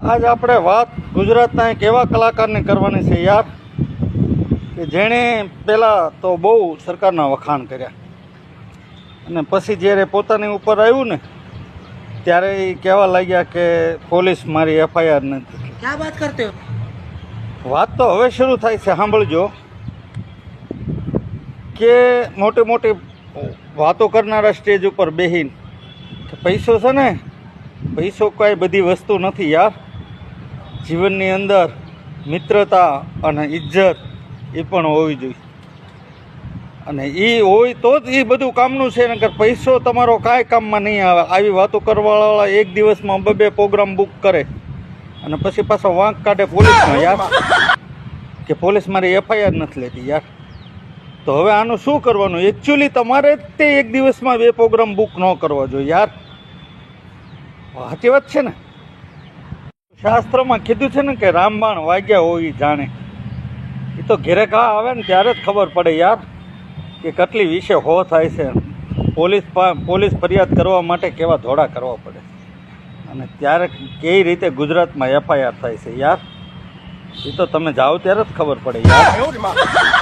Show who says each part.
Speaker 1: આજ આપણે વાત ગુજરાતના એક એવા કલાકારની કરવાની છે યાર કે જેણે પહેલાં તો બહુ સરકારના વખાણ કર્યા. અને પછી જ્યારે પોતાની ઉપર આવ્યું ને ત્યારે એ કહેવા લાગ્યા કે પોલીસ મારી એફઆઈઆર નથી
Speaker 2: ક્યાં વાત કરતો
Speaker 1: વાત તો હવે શરૂ થાય છે સાંભળજો. કે મોટી મોટી વાતો કરનારા સ્ટેજ ઉપર બેહીને પૈસો છે ને પૈસો કાંઈ બધી વસ્તુ નથી યાર. જીવનની અંદર મિત્રતા અને ઇજ્જત એ પણ હોવી જોઈએ. અને એ હોય તો જ એ બધું કામનું છે, નકર પૈસો તમારો કાંઈ કામમાં નહીં આવે. આવી વાતો કરવાવાળા એક દિવસમાં બે બે પ્રોગ્રામ બુક કરે. અને પછી પાછો વાંક કાઢે પોલીસમાં, યાર. કે પોલીસ મારી એફઆઈઆર નથી લેતી, યાર. તો હવે આનું શું કરવાનું? એકચ્યુઅલી તમારે જ તે એક દિવસમાં બે પ્રોગ્રામ બુક ન કરવા જોઈએ, યાર. સાચી વાત છે ને? શાસ્ત્રમાં કીધું છે ને કે રામબાણ વાગ્યા હોય જાણે. એ તો ઘેરે ઘા આવે ને ત્યારે જ ખબર પડે યાર કે કેટલી વિશે હો થાય છે. પોલીસ પોલીસ ફરિયાદ કરવા માટે કેવા ધોળા કરવા પડે. અને ત્યારે કેવી રીતે ગુજરાતમાં એફઆઈઆર થાય છે યાર? એ તો તમે જાઓ ત્યારે જ ખબર પડે યાર.